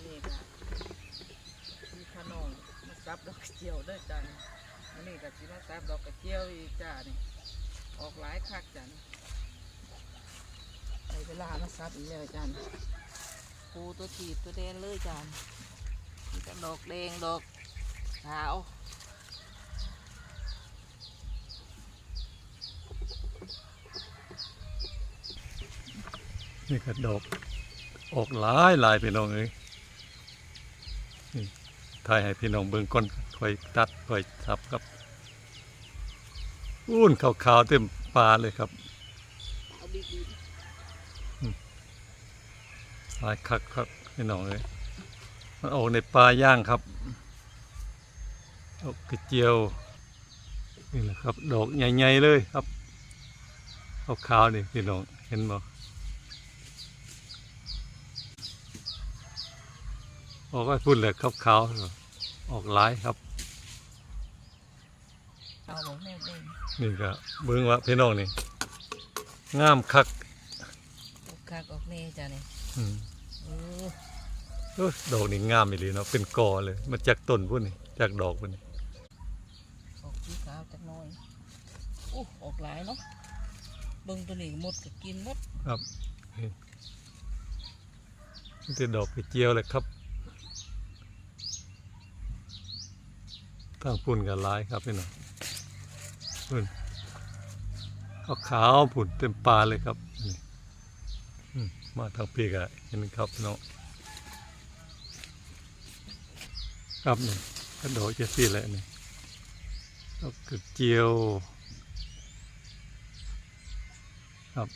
อันนี้ก็มีขนมมาซับดอกกระเจียวด้วยจ้านี่อันนี้ก็สิมาซับดอกกระเจียวอีกจ้านี่ออกหลายคักจ้านี่ในเวลามาซับอีกแล้วจ้านี่ปูตัวถีบตัวแดงเลยจ้านี่มีแต่ดอกแดงดอกขาวนี่ก็ดอกออกหลายหลายพี่น้องเอ้ย ถ่ายให้พี่น้องเบิ่งก่อนค่อยตัดค่อยสับครับอุ้นขาวๆเต็มปลาเลยครับอาดีดีหลายคักครับพี่น้องเอ้ยมันออกในปลาย่างครับดอกกระเจียวนี่แหละครับ ดอกใหญ่ๆเลยครับขาวๆนี่พี่น้องเห็นบ่ ออกไปพุ่นเลยขาวๆออกหลายครับเอาบอกแม่เด้งนี่ก็เบิ่งว่าพี่น้องนี่งามคักออกคักออกแม่จ้านี่อืมเออโอ้ยดอกนี่งามอีหลีเนาะเป็นกอเลยมาจากต้นพุ่นนี่จากดอกพุ่นนี่ออกสีขาวจักหน่อยโอ้ออกหลายเนาะเบิ่งตัวนี้หมดก็กินหมด ครับนี่นี่แต่ดอกกระเจียวเลยครับ ทางพุ่นก็หลายครับพี่น้องพุ่นขาวๆพุ่นเต็มปลาเลยครับนี่มาทางพี่ก็เห็นครับพี่น้องครับนี่กระโดดจะสิแหละนี่ดอกกระเจียว ครับ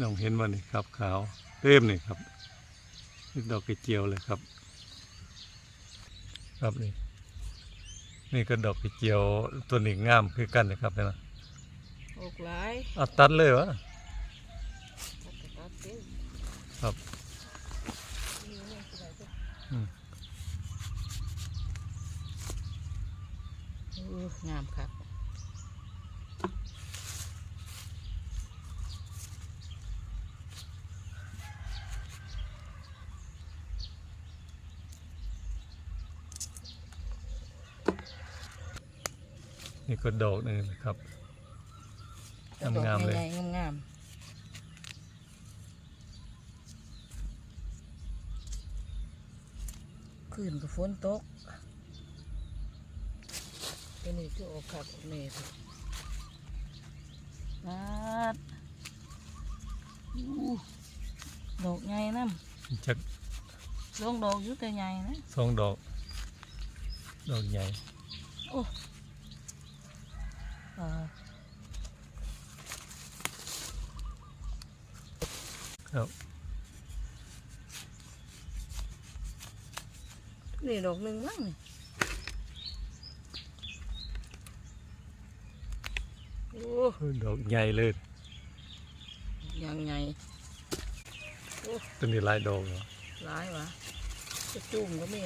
น้องเห็นว่านี่ครับขาวเต็มนี่ครับดอกกระเจียวเลยครับ ครับนี่ นี่ก็ดอกกระเจียวตัวนี้งามคือกันนะครับเห็นไหมออกหลายเอาตัดเลยวะ ตัดกระตัดเด้อครับ นี่แม่สิได้เด้อ อืม เอองามครับ นี่ ก็ดอกหนึงนะครับงามๆเลยดอกใหญ่ๆงามๆคืนกับฝนตกตัวนี้คือออกคักออกแม่ครับตัดอู้ดอกใหญ่น้ำจากลงดอกอยู่แต่ใหญ่นะสองดอก ดอกใหญ่อ่าครับนี่ดอกหนึ่งมั้งนี่โอ้ ดอกใหญ่เลยยังไงตัวนี้หลายดอกเหรอ ร้ายวะจะจุ่มก็มี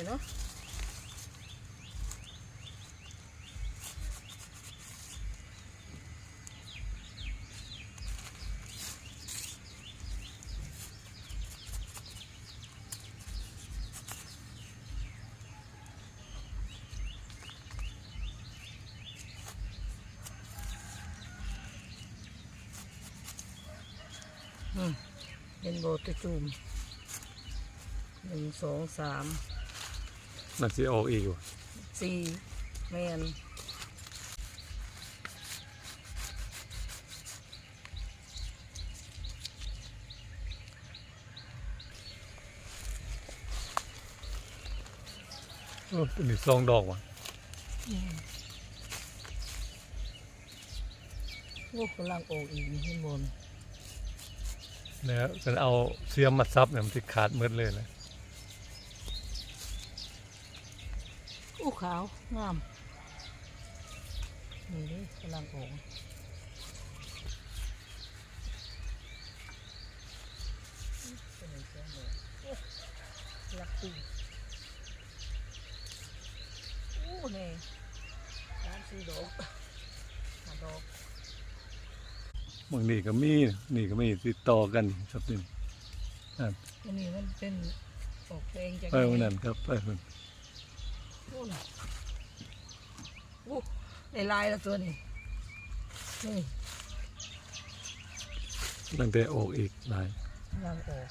เนาะอืมเป็นโบตะจุ่มหนึ่งสองสามมันสิออกอีกวะสี่แมนโอ้ตัวนี้สองดอกว่ะโอ้กำลังออกอีกนี่ข้างบน แล้วกันเอาเสียมมาซับเนี่ยมันจะขาดมืดเลยนะโอ้ขาว งาม นี่ดิกำลังออกตัวนี้สองดอกโอ้ลักตีโอ้เนี่สามสี่ดอกห้าดอก บางนี่ก็มีนี่ก็มีติดต่อกันครับนี่อันนี้มันเป็นอออกเพลงจังไปวันนั้นครับไปวันโอ้น่ะโอ้ได้ลายแล้วตัวนี้นี่ตั้งแต่ออกอีกหลายกำลังออก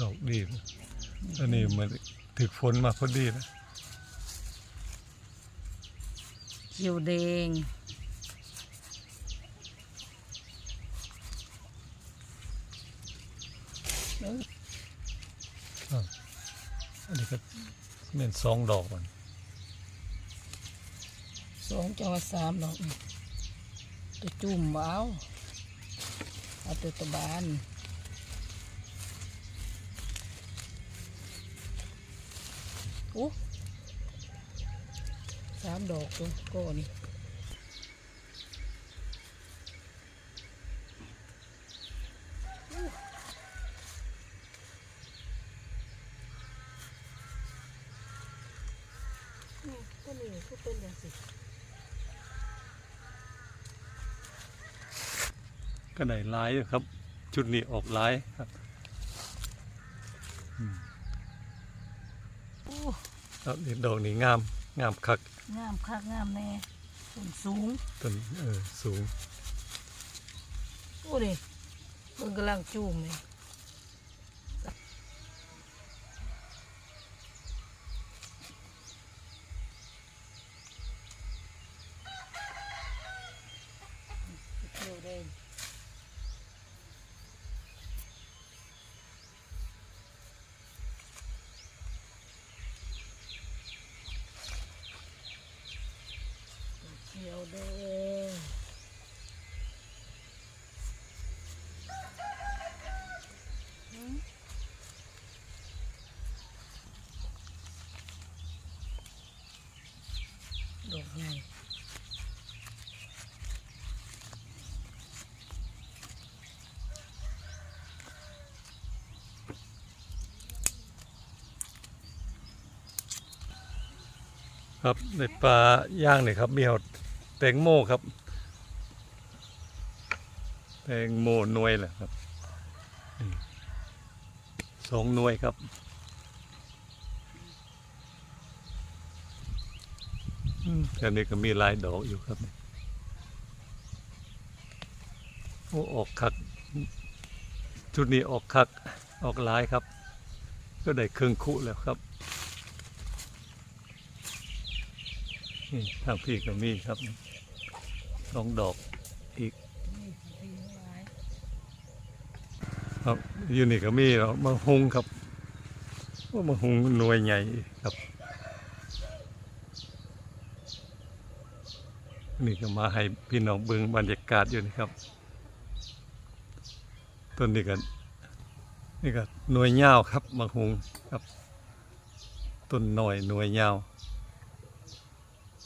ดอกดีนะอันนี้มันถึกฝนมาพอดีนะเขียวแดงอันนี้ก็เป็นสองดอกมันสองจังหวัดสามดอกนี่ตัวจุ่มบ่เอาเอาตัวตะบาน อ้สามดอกตัวก็นี่ก็นี่ก็เป็นอย่างสิก็ได้หลายอยู่ครับ ชุดนี้ออกหลายครับ โอ้ ครับนี่ดอกนี้งามงามคักงามคักงามแน่ต้นสูงต้นเออสูงโอ้ดิมันกำลังจูมเลยเขียวแดงเขียวแดง ดอกใหญ่ ครับในปลาย่างเนี่ยครับมีเอาแตงโมครับ แตงโมหน่วยแหละครับสองหน่วยครับอันนี้ก็มีลายดอกอยู่ครับโอ้ออกคัก ชุดนี้ออกคักออกลายครับ ก็ได้เครึ่องคุแล้วครับ นี่ทางพี่ก็มีครับสองดอกอีกครับอยู่นี่ก็มีเรามาหุงครับว่ามาหุงหน่วยใหญ่ครับ นี่ก็มาให้พี่น้องเบิ่งบรรยากาศอยู่นี่ครับต้นนี้ก็นี่ก็หน่วยยาวครับมาหุงครับต้นหน่อยหน่วยยาว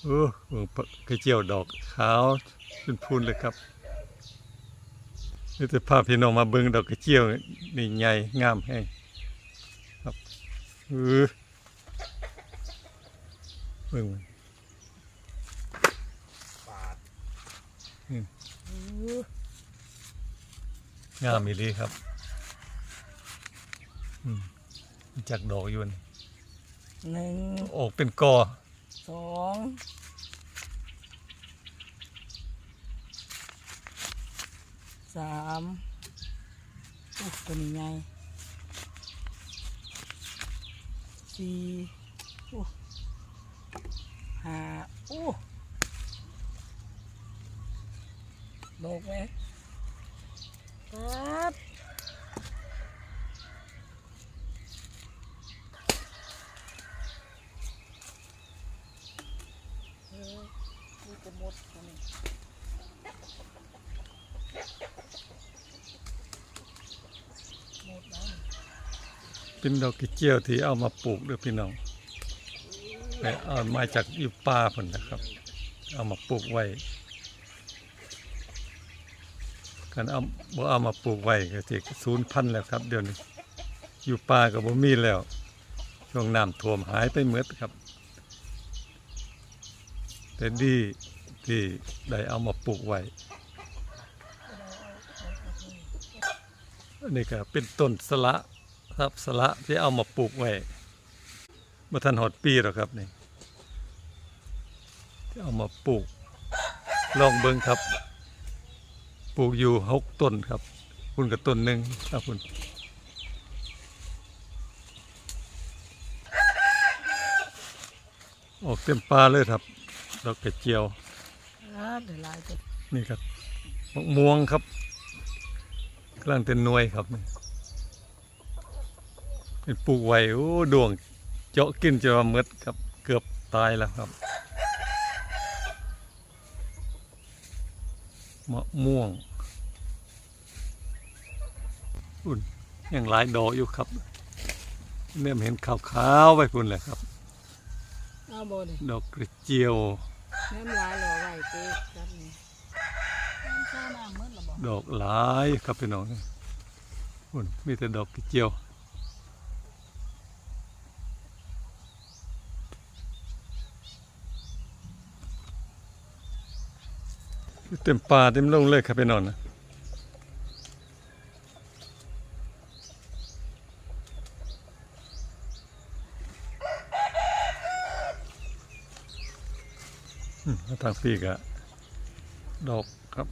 เออเบิ่งกระเจียวดอกขาวเป็นพูนเลยครับนี่จะพาพี่น้องมาเบิ่งดอกกระเจียวนี่ใหญ่งามแห้งครับเออเบิ่งมันอู้งามอีหลีครับอืมจากดอกอยวนหนึ่งออกเป็นกอ สองสามโอ้ตัวนี้ใหญ่สี่โอ้ห้าโอ้ดอกไหมครับ เออมีแต่มดตัวนี้หมดแล้ว เป็นดอกกระเจียวที่เอามาปลูกด้อพี่น้องไปเอามาจากอยู่ป่าพุ่นนะครับ เอามาปลูกไว้กันเอาบ่เอามาปลูกไว้ก็สิสูญพันแล้วครับ เดี๋ยวนี้ อยู่ป่าก็บ่มีแล้ว ช่วงน้ำท่วมหายไปหมดครับ แต่ดีที่ได้เอามาปลูกไว้อันนี้ก็เป็นต้นสละ ครับสละที่เอามาปลูกไว้เมื่อทันหอดปีหรอกครับนี่ที่เอามาปลูก ลองเบิ่งครับ ปลูกอยู่หกต้นครับคุณกับต้นหนึ่งครับคุณออกเต็มปลาเลยครับดอกกระเจียวครับเดี๋ยวลายจะนี่ครับมะม่วงครับกำลังเป็นหน่วยครับนี่เป็นปลูกไว้โอ้ดวงเจาะกินจะมาเมดครับ เกือบตายแล้วครับมะม่วงอุ่นยังหลายดอกอยู่ครับเริ่มเห็นขาวๆไปพุ่นเลยครับเอาโบนี่ดอกกระเจียวน้ำลายหล่อไว้เต๊ะครับนี่น้ำชาน้ำมืดหรอบอกดอกหลายครับพี่น้องอุ่นมีแต่ดอกกระเจียว เต็มป่าเต็มโลงเลยครับพี่น้องนะอืมแล้วทางพี่ก็ดอกครับ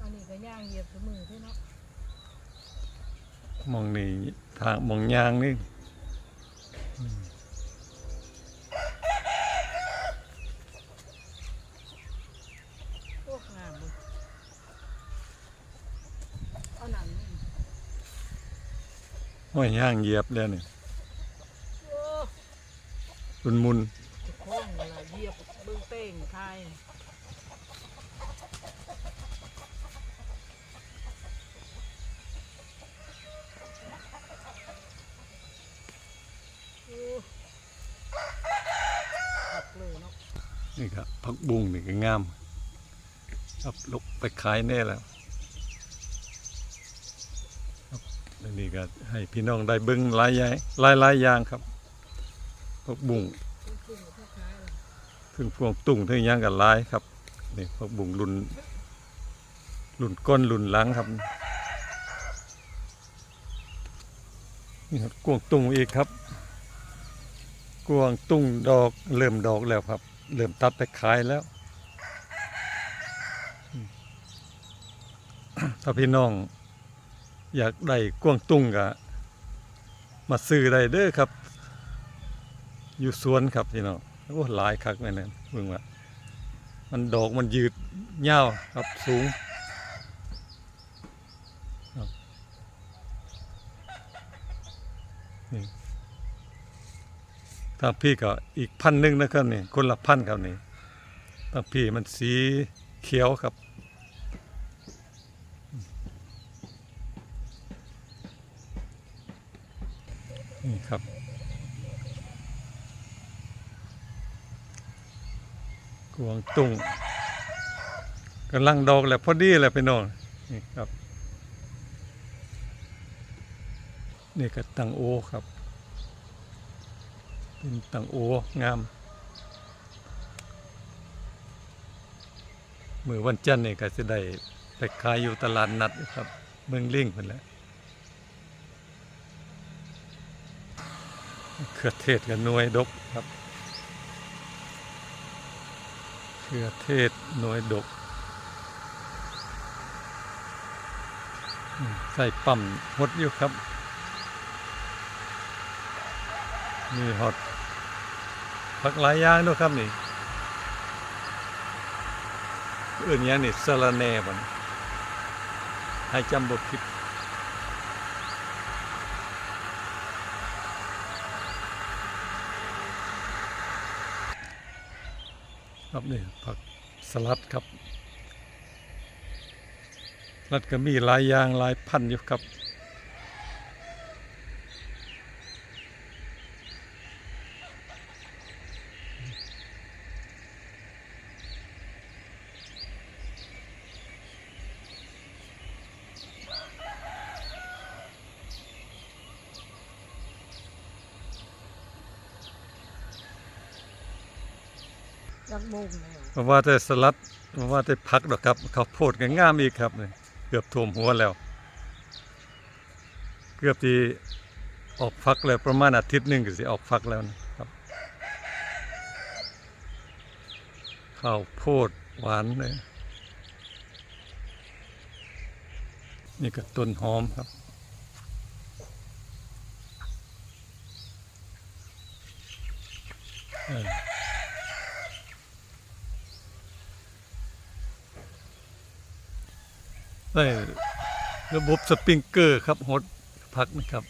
อันนี้ก็ย่างเหยียบสมือที่เนาะมองนี่ทางมองยางนี่ โอ้งามเลยเอาหนังนี่ ห้อยย่างเหยียบแล้วนี่โอ้มุนมุนจะคล้องเวลาเหยียบเบื้องเป้งทายโอ้ขับเลยเนาะนี่ครับผักบุ้งนี่ก็งามครับลกไปขายแน่แล้วครับแล้ว นี่ก็ให้พี่น้องได้เบิ้งหลายอย่างหลายหลายอย่างครับผักบุ้งขึ้นๆกับพวกคล้ายเลยถึงพวงตุ้งถึงย่างกับหลายครับนี่ผักบุ้งรุ่นรุ่นก้นรุ่นหลังครับนี่ครับกวางตุ้งอีกครับกวางตุ้งดอกเริ่มดอกแล้วครับ เริ่มตัดไปขายแล้วถ้าพี่น้อง อยากได้กวางตุ้งก็มาซื้อได้เด้อครับ อยู่สวนครับพี่น้องโอ้หลายคักแม่นั่นเบิ่งว่ามันดอกมันยืดยาวครับสูงครับนี่ทาพี่ก็อีกพันหนึ่งนะครับนี่คนละพันครับนี่ทางพี่มันสีเขียวครับ ครับ กวางตุ้งกำลังดอกแหล้วพอดีแหละพี่น้องนี่ครับนี่ก็ตังโอครับ เป็นตังโองามมือวันจันทร์นี่ก็จะได้ไปขายอยู่ตลาดนัดครับ เมืองลิงคนแหล้ว เครือเทศกับหน่วยดกครับเครือเทศหน่วยดกอืมใส่ปั๊มหดอยู่ครับ มีฮอตผักหลายอย่างด้วยครับนี่อื่นอย่างนี่สะระแหน่บันให้จำบทคิด ครับนี่ผักสลัดครับสลัดก็มีหลายอย่างหลายพันธุ์อยู่ครับ จักโมงแล้วเพราะว่าแต่สลัดเพราว่าแต่พักดอกครับข้าวโพดก็งามอีกครับนี่เกือบท่วมหัวแล้ว เกือบที่ออกฟักแล้วประมาณอาทิตย์หนึ่งก็สิออกฟักแล้วนะครับข้าวโพดหวานเลยนี่ก็ต้นหอมครับเออ ได้ระบบสปริงเกอร์ครับหดพักนะครับ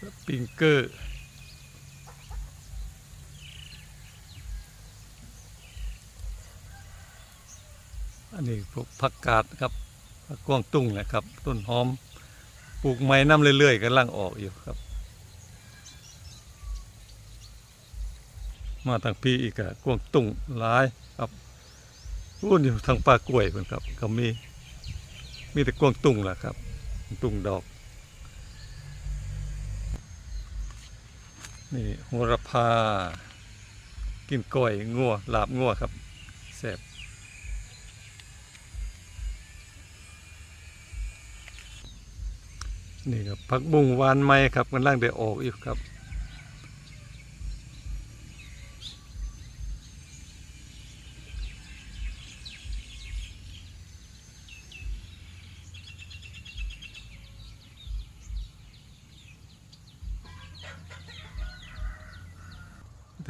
สปริงเกอร์อันนี้พวกผักกาดครับผักกวางตุ้งนะครับ ต้นหอม ปลูกไม้น้ำเรื่อยๆกำลังออกอยู่ครับ มาทางพี่อีกอะกวางตุ้งหลายครับ รุ่นอยู่ทางป่ากล้วยเพิ่นครับ ก็มี มีแต่กวงตุ้งแหละครับ ตุ้งดอก นี่โหระพา กินก้อยงัวลาบงัวครับแซ่บนี่ครับผักบุ้งหวานไหมครับกำลังได้ออกอยู่ครับ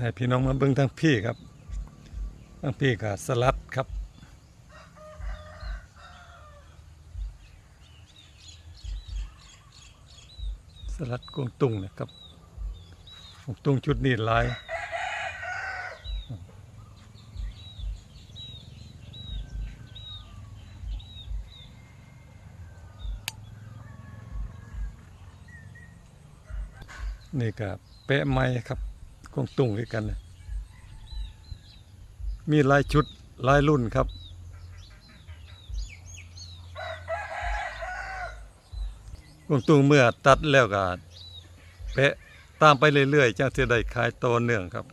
ให้พี่น้องมาเบิ่งทางพี่ครับทางพี่ก็สลัดครับสลัดกวงตุ้งนะครับกวงตุ้งชุดนี้ลายนี่ก็แปะไม้ครับ กงตุ้งด้วยกัน มีหลายชุดหลายรุ่นครับกงตุ้งเมื่อตัดแล้วก็แปะตามไปเรื่อยๆจังจะได้ขายต่อเนื่องครับ